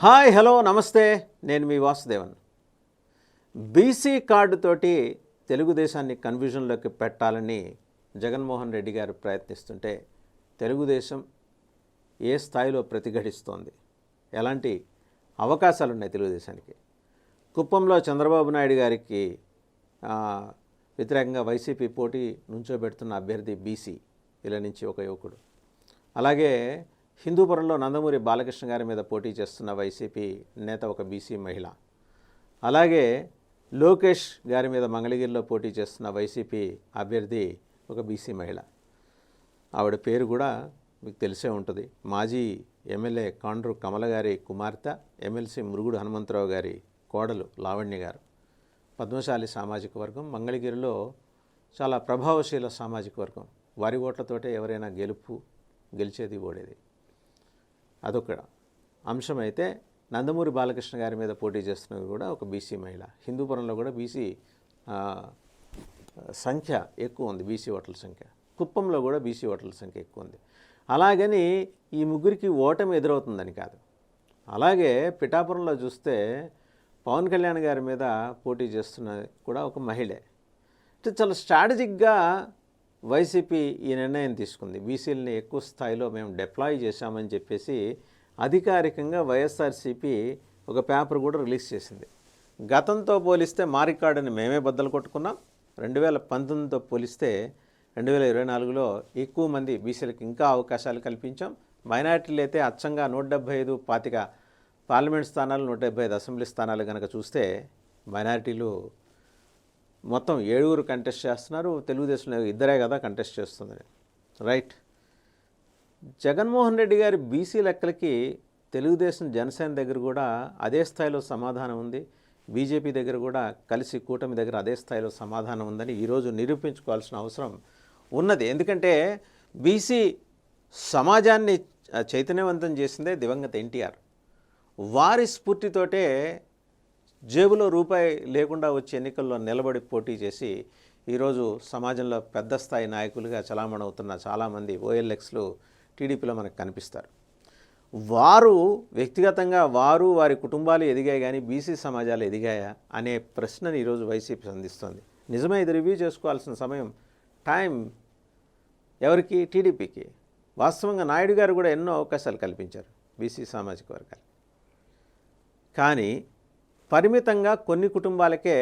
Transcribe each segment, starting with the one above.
Hi hello నమస్తే. నేను మీ Vasudevan. BC కార్డుతోటి తెలుగుదేశాన్ని కన్ఫ్యూజన్లోకి పెట్టాలని జగన్మోహన్ రెడ్డి గారు ప్రయత్నిస్తుంటే తెలుగుదేశం ఏ స్థాయిలో ప్రతిఘటిస్తోంది? ఎలాంటి అవకాశాలు ఉన్నాయి తెలుగుదేశానికి? కుప్పంలో చంద్రబాబు నాయుడు గారికి వ్యతిరేకంగా వైసీపీ పోటీ నుంచోబెడుతున్న అభ్యర్థి బీసీ ఇలా నుంచి ఒక యువకుడు. అలాగే హిందూపురంలో నందమూరి బాలకృష్ణ గారి మీద పోటీ చేస్తున్న వైసీపీ నేత ఒక బీసీ మహిళ. అలాగే లోకేష్ గారి మీద మంగళగిరిలో పోటీ చేస్తున్న వైసీపీ అభ్యర్థి ఒక బీసీ మహిళ. ఆవిడ పేరు కూడా మీకు తెలిసే ఉంటుంది. మాజీ ఎమ్మెల్యే కాండ్రు కమల గారి కుమార్తె ఎమ్మెల్సీ మురుగుడు హనుమంతరావు గారి కోడలు లావణ్య గారు. పద్మశాలి సామాజిక వర్గం మంగళగిరిలో చాలా ప్రభావశీల సామాజిక వర్గం. వారి ఓట్లతోటే ఎవరైనా గెలుపు గెలిచేది ఓడేది. అదొక అంశం అయితే నందమూరి బాలకృష్ణ గారి మీద పోటీ చేస్తున్నది కూడా ఒక బీసీ మహిళ. హిందూపురంలో కూడా బీసీ సంఖ్య ఎక్కువ ఉంది బీసీ ఓటర్ల సంఖ్య. కుప్పంలో కూడా బీసీ ఓటర్ల సంఖ్య ఎక్కువ ఉంది. అలాగని ఈ ముగ్గురికి ఓటమి ఎదురవుతుందని కాదు. అలాగే పిఠాపురంలో చూస్తే పవన్ కళ్యాణ్ గారి మీద పోటీ చేస్తున్న కూడా ఒక మహిళే. అంటే చాలా స్ట్రాటజిక్గా వైసీపీ ఈ నిర్ణయం తీసుకుంది. బీసీలని ఎక్కువ స్థాయిలో మేము డిప్లాయ్ చేశామని చెప్పేసి అధికారికంగా వైఎస్ఆర్సీపీ ఒక పేపర్ కూడా రిలీజ్ చేసింది. గతంతో పోలిస్తే మారికార్డుని మేమే బద్దలు కొట్టుకున్నాం. రెండు వేల పంతొమ్మిదితో పోలిస్తే రెండు వేల ఇరవై నాలుగులో ఎక్కువ మంది బీసీలకు ఇంకా అవకాశాలు కల్పించాం. మైనార్టీలు అయితే అచ్చంగా నూట డెబ్బై ఐదు పాతిక పార్లమెంట్ స్థానాలు నూట డెబ్బై ఐదు అసెంబ్లీ స్థానాలు కనుక చూస్తే మైనారిటీలు మొత్తం ఏడుగురు కంటెస్ట్ చేస్తున్నారు. తెలుగుదేశంలో ఇద్దరే కదా కంటెస్ట్ చేస్తుంది. రైట్ జగన్మోహన్ రెడ్డి గారి బీసీ లెక్కలకి తెలుగుదేశం జనసేన దగ్గర కూడా అదే స్థాయిలో సమాధానం ఉంది. బీజేపీ దగ్గర కూడా కలిసి కూటమి దగ్గర అదే స్థాయిలో సమాధానం ఉందని ఈరోజు నిరూపించుకోవాల్సిన అవసరం ఉన్నది. ఎందుకంటే బీసీ సమాజాన్ని చైతన్యవంతం చేసిందే దివంగత ఎన్టీఆర్. వారి స్ఫూర్తితోటే జేబులో రూపాయి లేకుండా వచ్చే ఎన్నికల్లో నిలబడి పోటీ చేసి ఈరోజు సమాజంలో పెద్ద స్థాయి నాయకులుగా చలామణవుతున్న చాలామంది ఓఎల్ఎక్స్లు టీడీపీలో మనకు కనిపిస్తారు. వారు వ్యక్తిగతంగా వారు వారి కుటుంబాలు ఎదిగాయి కానీ బీసీ సమాజాలు ఎదిగాయా అనే ప్రశ్నని ఈరోజు వైసీపీ సంధిస్తుంది. నిజమే ఇది రివ్యూ చేసుకోవాల్సిన సమయం. టైం ఎవరికి? టీడీపీకి. వాస్తవంగా నాయుడు గారు కూడా ఎన్నో అవకాశాలు కల్పించారు బీసీ సామాజిక వర్గాలు కానీ పరిమితంగా కొన్ని కుటుంబాలకే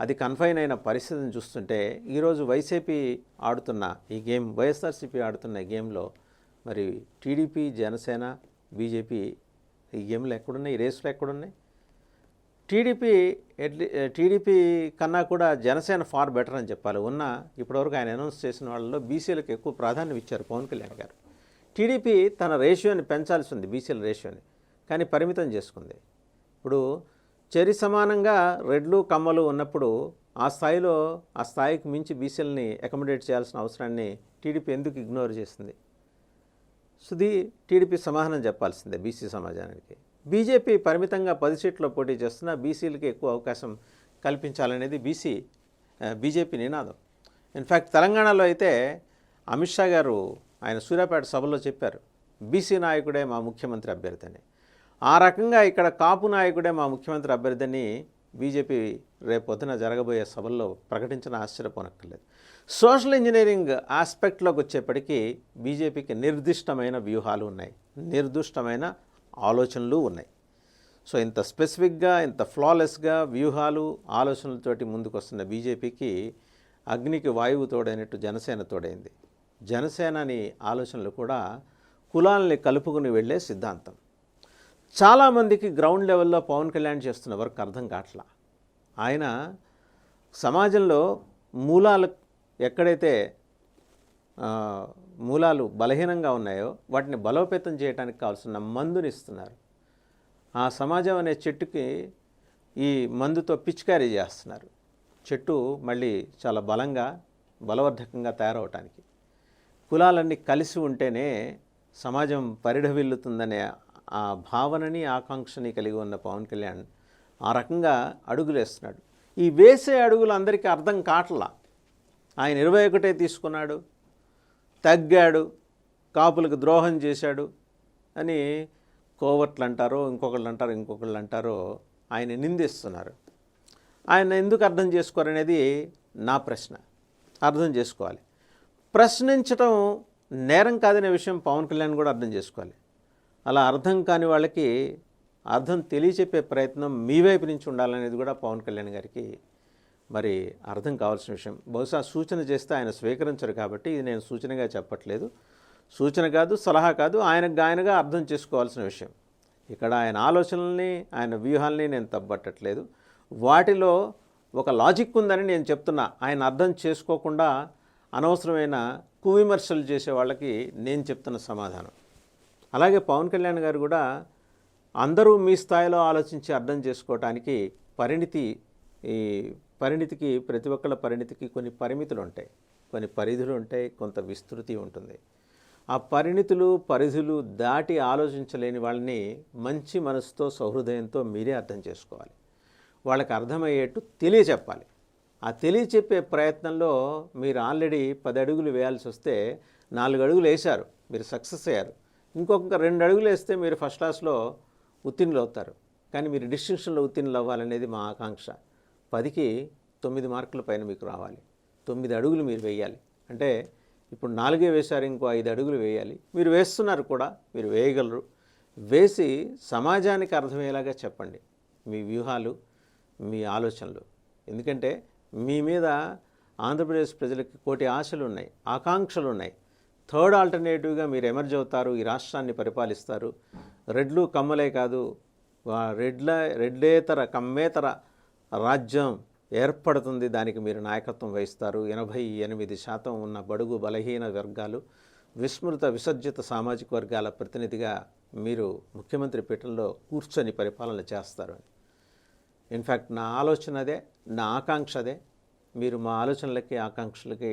అది కన్ఫైన్ అయిన పరిస్థితిని చూస్తుంటే ఈరోజు వైసీపీ ఆడుతున్న ఈ గేమ్ వైఎస్ఆర్సీపీ ఆడుతున్న ఈ గేమ్లో మరి టీడీపీ జనసేన బీజేపీ ఈ గేమ్లో ఎక్కడున్నాయి? ఈ రేసులో ఎక్కడున్నాయి? టీడీపీ ఎట్లీ టీడీపీ కన్నా కూడా జనసేన ఫార్ బెటర్ అని చెప్పాలి. ఉన్న ఇప్పటివరకు ఆయన అనౌన్స్ చేసిన వాళ్ళలో బీసీలకు ఎక్కువ ప్రాధాన్యం ఇచ్చారు పవన్ కళ్యాణ్ గారు. టీడీపీ తన రేషియోని పెంచాల్సి ఉంది బీసీల రేషియోని. కానీ పరిమితం చేసుకుంది. ఇప్పుడు చెరి సమానంగా రెడ్లు కమ్మలు ఉన్నప్పుడు ఆ స్థాయిలో ఆ స్థాయికి మించి బీసీలని అకామిడేట్ చేయాల్సిన అవసరాన్ని టీడీపీ ఎందుకు ఇగ్నోర్ చేసింది? సుధీ టీడీపీ సమాధానం చెప్పాల్సిందే బీసీ సమాజానికి. బీజేపీ పరిమితంగా పది సీట్లో పోటీ చేస్తున్నా బీసీలకి ఎక్కువ అవకాశం కల్పించాలనేది బీసీ బీజేపీ నినాదం. ఇన్ఫ్యాక్ట్ తెలంగాణలో అయితే అమిత్ షా గారు ఆయన సూర్యాపేట సభలో చెప్పారు బీసీ నాయకుడే మా ముఖ్యమంత్రి అభ్యర్థి అని ఆ రకంగా ఇక్కడ కాపు నాయకుడే మా ముఖ్యమంత్రి అభ్యర్థిని బీజేపీ రేపొద్దున జరగబోయే సభల్లో ప్రకటించిన ఆశ్చర్యపోనక్కర్లేదు. సోషల్ ఇంజనీరింగ్ ఆస్పెక్ట్లోకి వచ్చేప్పటికీ బీజేపీకి నిర్దిష్టమైన వ్యూహాలు ఉన్నాయి. నిర్దిష్టమైన ఆలోచనలు ఉన్నాయి. సో ఇంత స్పెసిఫిక్గా ఇంత ఫ్లాలెస్గా వ్యూహాలు ఆలోచనలతోటి ముందుకు వస్తున్న బీజేపీకి అగ్నికి వాయువు తోడైనట్టు జనసేన తోడైంది. జనసేనని ఆలోచనలు కూడా కులాలని కలుపుకుని వెళ్ళే సిద్ధాంతం. చాలామందికి గ్రౌండ్ లెవెల్లో పవన్ కళ్యాణ్ చేస్తున్న వర్క్ అర్థం కావట్లా. ఆయన సమాజంలో మూలాలు ఎక్కడైతే మూలాలు బలహీనంగా ఉన్నాయో వాటిని బలోపేతం చేయడానికి కావాల్సిన మందుని ఇస్తున్నారు. ఆ సమాజం అనే చెట్టుకి ఈ మందుతో పిచికారీ చేస్తున్నారు. చెట్టు మళ్ళీ చాలా బలంగా బలవర్ధకంగా తయారవటానికి. కులాలన్నీ కలిసి ఉంటేనే సమాజం పరిఢవిల్లుతుందనే ఆ భావనని ఆకాంక్షని కలిగి ఉన్న పవన్ కళ్యాణ్ ఆ రకంగా అడుగులేస్తున్నాడు. ఈ వేసే అడుగులు అందరికీ అర్థం కావట్లా ఆయన ఇరవై ఒకటే తీసుకున్నాడు తగ్గాడు కాపులకు ద్రోహం చేశాడు అని కోవట్లు అంటారో ఇంకొకళ్ళు అంటారో ఇంకొకళ్ళు అంటారో ఆయన నిందిస్తున్నారు. ఆయన ఎందుకు అర్థం చేసుకోరనేది నా ప్రశ్న. అర్థం చేసుకోవాలి. ప్రశ్నించటం నేరం కాదనే విషయం పవన్ కళ్యాణ్ కూడా అర్థం చేసుకోవాలి. అలా అర్థం కాని వాళ్ళకి అర్థం తెలియచెప్పే ప్రయత్నం మీ వైపు నుంచి ఉండాలనేది కూడా పవన్ కళ్యాణ్ గారికి మరి అర్థం కావాల్సిన విషయం. బహుశా సూచన చేస్తే ఆయన స్వీకరించరు కాబట్టి ఇది నేను సూచనగా చెప్పట్లేదు. సూచన కాదు సలహా కాదు ఆయనకు ఆయనగా అర్థం చేసుకోవాల్సిన విషయం. ఇక్కడ ఆయన ఆలోచనల్ని ఆయన వ్యూహాల్ని నేను తప్పట్టట్లేదు వాటిలో ఒక లాజిక్ ఉందని నేను చెప్తున్నా. ఆయన అర్థం చేసుకోకుండా అనవసరమైన కువిమర్శలు చేసే వాళ్ళకి నేను చెప్తున్న సమాధానం. అలాగే పవన్ కళ్యాణ్ గారు కూడా అందరూ మీ స్థాయిలో ఆలోచించి అర్థం చేసుకోవటానికి పరిణితి ఈ పరిణితికి ప్రతి ఒక్కళ్ళ పరిణితికి కొన్ని పరిమితులు ఉంటాయి. కొన్ని పరిధులు ఉంటాయి కొంత విస్తృతి ఉంటుంది. ఆ పరిణితులు పరిధులు దాటి ఆలోచించలేని వాళ్ళని మంచి మనసుతో సౌహృదయంతో మీరే అర్థం చేసుకోవాలి. వాళ్ళకి అర్థమయ్యేట్టు తెలియచెప్పాలి. ఆ తెలియచెప్పే ప్రయత్నంలో మీరు ఆల్రెడీ పది అడుగులు వేయాల్సి వస్తే నాలుగు అడుగులు వేశారు. మీరు సక్సెస్ అయ్యారు. ఇంకొక రెండు అడుగులు వేస్తే మీరు ఫస్ట్ క్లాస్లో ఉత్తీర్ణులు అవుతారు. కానీ మీరు డిస్టింక్షన్లో ఉత్తీర్ణులు అవ్వాలనేది మా ఆకాంక్ష. పదికి తొమ్మిది మార్కుల పైన మీకు రావాలి. తొమ్మిది అడుగులు మీరు వేయాలి. అంటే ఇప్పుడు నాలుగే వేశారు ఇంకో ఐదు అడుగులు వేయాలి. మీరు వేస్తున్నారు కూడా మీరు వేయగలరు. వేసి సమాజానికి అర్థమయ్యేలాగా చెప్పండి. మీ వ్యూహాలు మీ ఆలోచనలు. ఎందుకంటే మీ మీద ఆంధ్రప్రదేశ్ ప్రజలకి కోటి ఆశలు ఉన్నాయి ఆకాంక్షలు ఉన్నాయి థర్డ్ ఆల్టర్నేటివ్గా మీరు ఎమర్జ్ అవుతారు ఈ రాష్ట్రాన్ని పరిపాలిస్తారు. రెడ్లు కమ్మలే కాదు రెడ్ల రెడ్లేతర కమ్మేతర రాజ్యం ఏర్పడుతుంది దానికి మీరు నాయకత్వం వహిస్తారు. ఎనభై ఎనిమిది శాతం ఉన్న బడుగు బలహీన వర్గాలు విస్మృత విసర్జిత సామాజిక వర్గాల ప్రతినిధిగా మీరు ముఖ్యమంత్రి పీఠంలో కూర్చొని పరిపాలన చేస్తారు అని. ఇన్ఫ్యాక్ట్ నా ఆలోచన అదే నా ఆకాంక్ష అదే. మీరు మా ఆలోచనలకి ఆకాంక్షలకి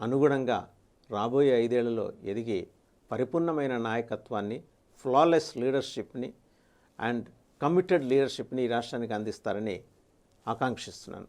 అనుగుణంగా రాబోయే ఐదేళ్ళలో ఎదిగి పరిపూర్ణమైన నాయకత్వాన్ని ఫ్లాలెస్ లీడర్షిప్ని అండ్ కమిటెడ్ లీడర్షిప్ని ఈ రాష్ట్రానికి అందిస్తారని ఆకాంక్షిస్తున్నాను.